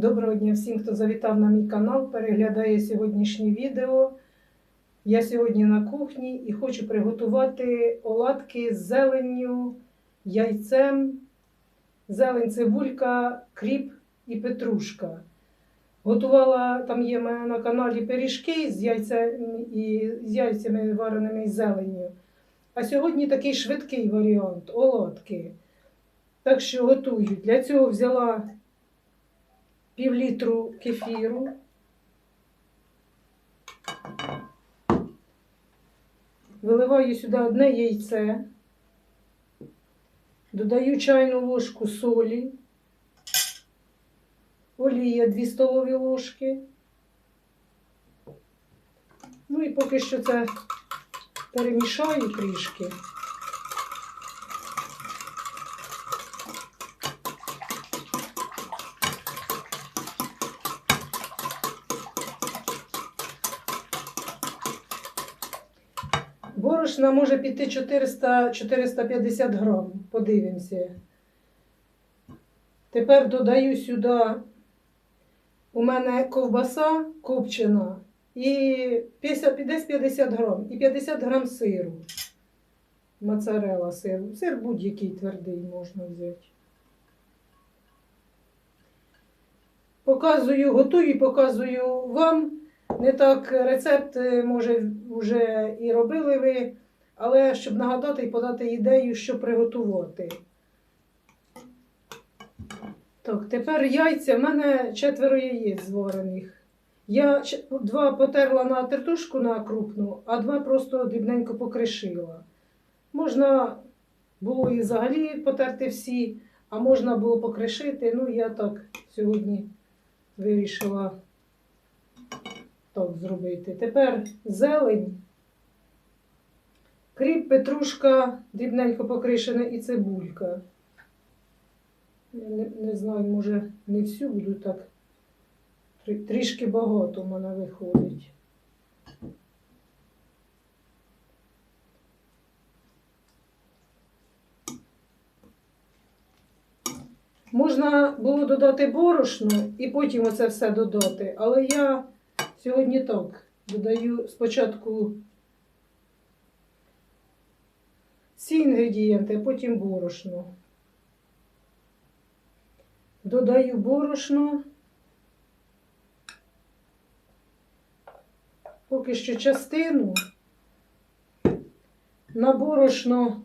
Доброго дня всім, хто завітав на мій канал, переглядає сьогоднішнє відео. Я сьогодні на кухні і хочу приготувати оладки з зеленню, яйцем, зелень, цибулька, кріп і петрушка. Готувала, там є мене на каналі пиріжки з яйцями, і, з яйцями вареними з зеленню. А сьогодні такий швидкий варіант оладки. Так що готую. Для цього взяла пів літру кефіру. Виливаю сюди одне яйце, додаю чайну ложку солі, олія 2 столові ложки. Ну і поки що це перемішаю трішки. Борошна може піти 400-450 грам. Подивимося. Тепер додаю сюди у мене ковбаса копчена і 50, десь 50 грам, і 50 грам сиру. Моцарелла сиру. Сир будь-який твердий можна взяти. Показую, готую і показую вам. Не так рецепт, е, може, вже і робили ви, але щоб нагадати і подати ідею, що приготувати. Так, тепер яйця. В мене четверо яєць зварених. Я два потерла на тертушку на крупну, а два просто дрібненько покришила. Можна було і взагалі потерти всі, а можна було покришити. Ну, я так сьогодні вирішила так зробити. Тепер зелень, кріп, петрушка, дрібненько покришена і цибулька. Не, не знаю, може не всю буду так. Трішки багато в мене виходить. Можна було додати борошно і потім оце все додати, але я сьогодні так додаю спочатку ці інгредієнти, а потім борошно. Додаю борошно. Поки що частину. На борошно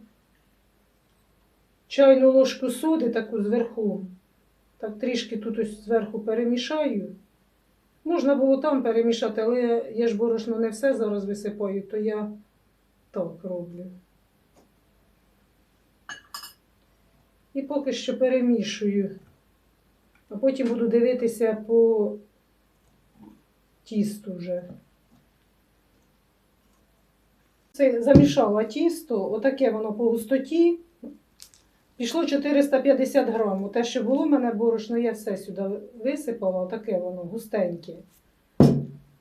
чайну ложку соди таку зверху. Так трішки тут ось зверху перемішаю. Можна було там перемішати, але я ж борошно не все зараз висипаю, то я так роблю. І поки що перемішую. А потім буду дивитися по тісту вже. Це замішала тісто, отаке воно по густоті. Пішло 450 грамів. Те, що було в мене борошно, я все сюди висипала, отаке воно густеньке.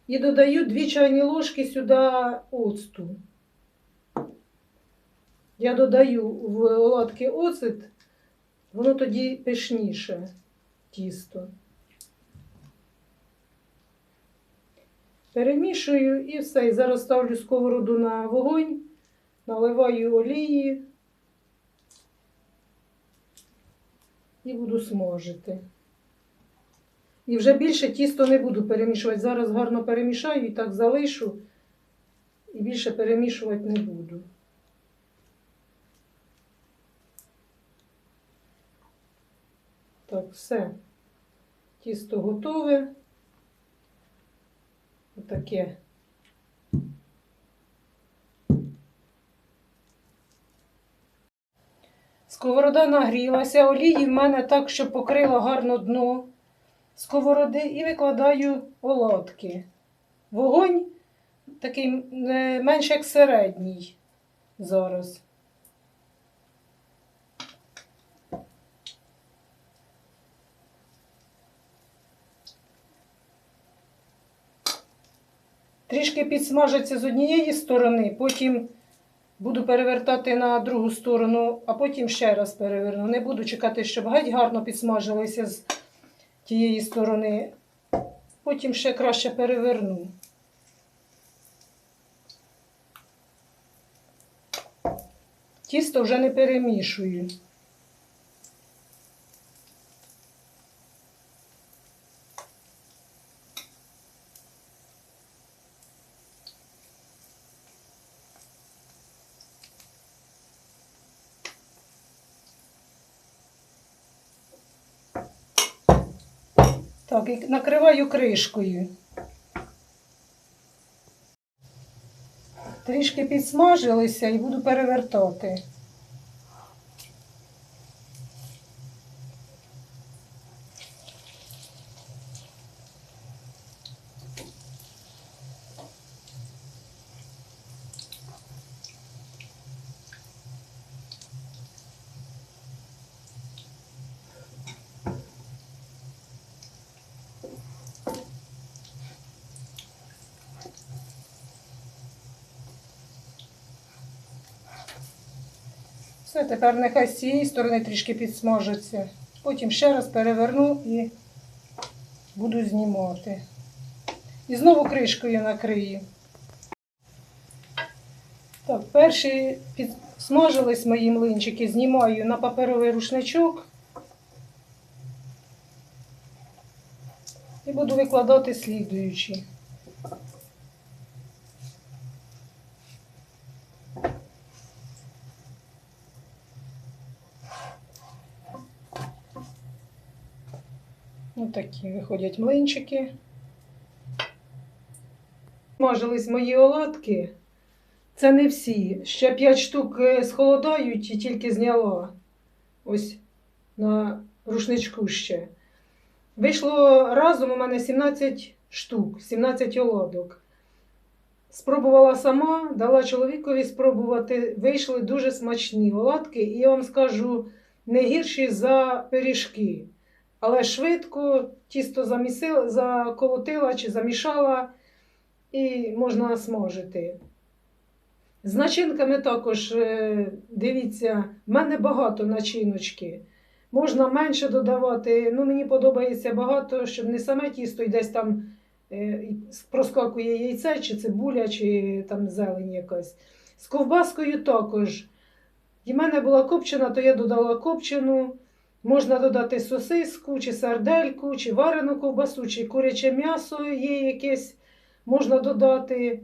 І додаю 2 чайні ложки сюди оцту. Я додаю в оладки оцет, воно тоді пишніше тісто. Перемішую і все. І зараз ставлю сковороду на вогонь, наливаю олії і буду смажити. І вже більше тісто не буду перемішувати. Зараз гарно перемішаю і так залишу, і більше перемішувати не буду. Так, все. Тісто готове. Отаке. Сковорода нагрілася, олії в мене так, що покрила гарно дно сковороди і викладаю оладки. Вогонь такий е, менш як середній зараз. Трішки підсмажиться з однієї сторони, потім буду перевертати на другу сторону, а потім ще раз переверну. Не буду чекати, щоб геть гарно підсмажилися з тієї сторони. Потім ще краще переверну. Тісто вже не перемішую. Так, і накриваю кришкою. Трішки підсмажилися і буду перевертати. Все, тепер нехай з цієї сторони трішки підсмажиться. Потім ще раз переверну і буду знімати. І знову кришкою накрию. Так, перші підсмажились мої млинчики, знімаю на паперовий рушничок і буду викладати слідуючі. Ось такі виходять млинчики. Смажились мої оладки. Це не всі. Ще 5 штук е, схолодають і тільки зняла. Ось на рушничку ще. Вийшло разом у мене 17 штук, 17 оладок. Спробувала сама, дала чоловікові спробувати. Вийшли дуже смачні оладки, і я вам скажу, не гірші за пиріжки. Але швидко тісто замісила, заколотила чи замішала і можна смажити. З начинками також, е, дивіться, в мене багато начиночки. Можна менше додавати. Ну, мені подобається багато, щоб не саме тісто і десь там е, проскакує яйце, чи цибуля, чи там зелень якась. З ковбаскою також. І в мене була копчена, то я додала копчену. Можна додати сосиску, чи сардельку, чи варену ковбасу, чи куряче м'ясо є якесь, можна додати.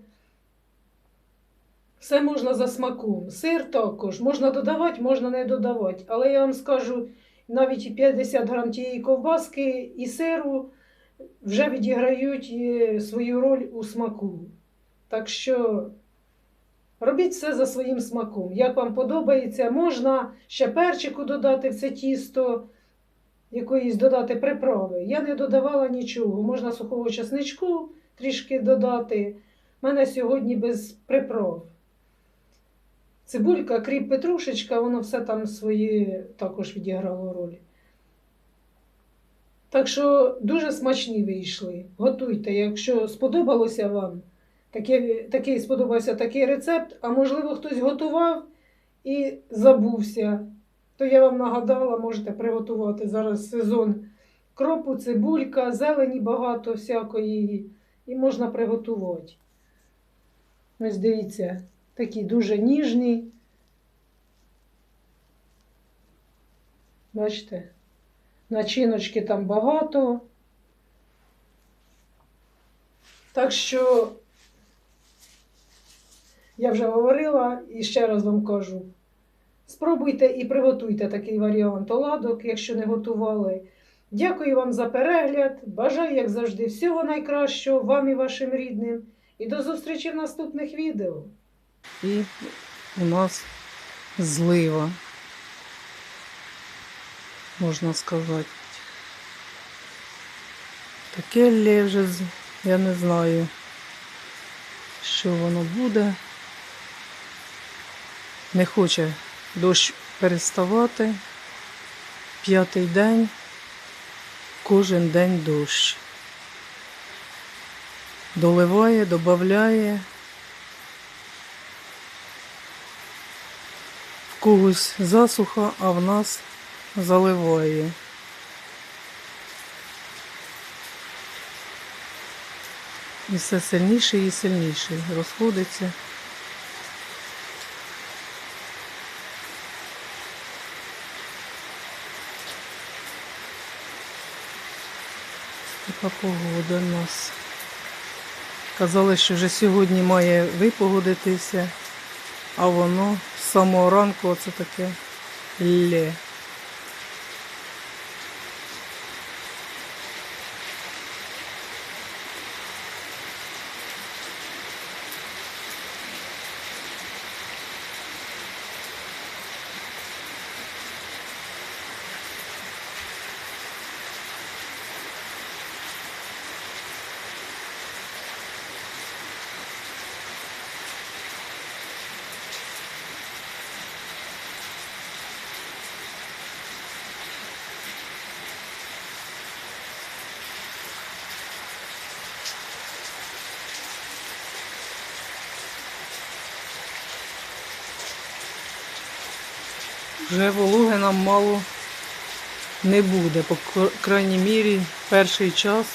Все можна за смаком. Сир також можна додавати, можна не додавати. Але я вам скажу, навіть 50 грам тієї ковбаски і сиру вже відіграють е, свою роль у смаку. Так що робіть все за своїм смаком. Як вам подобається, можна ще перчику додати в це тісто, якоїсь додати приправи. Я не додавала нічого. Можна сухого чесничку трішки додати. У мене сьогодні без приправ. Цибулька, кріп, петрушечка, воно все там своє також відіграло роль. Так що дуже смачні вийшли. Готуйте, якщо сподобалося вам, такий, такий сподобався такий рецепт, а можливо хтось готував і забувся, то я вам нагадала, можете приготувати зараз сезон кропу, цибулька, зелені багато всякої, і можна приготувати. Ось дивіться, такі дуже ніжні. Бачите, начиночки там багато. Так що я вже говорила і ще раз вам кажу. Спробуйте і приготуйте такий варіант оладок, якщо не готували. Дякую вам за перегляд. Бажаю, як завжди, всього найкращого вам і вашим рідним. І до зустрічі в наступних відео. І у нас злива, можна сказати. Таке вже, я не знаю, що воно буде. Не хоче дощ переставати. П'ятий день, кожен день дощ. Доливає, додає. В когось засуха, а в нас заливає. І все сильніше і сильніше розходиться. Така погода в нас. Казали, що вже сьогодні має випогодитися, а воно з самого ранку оце таке лє. Вже вологи нам мало не буде. По крайній мірі, перший час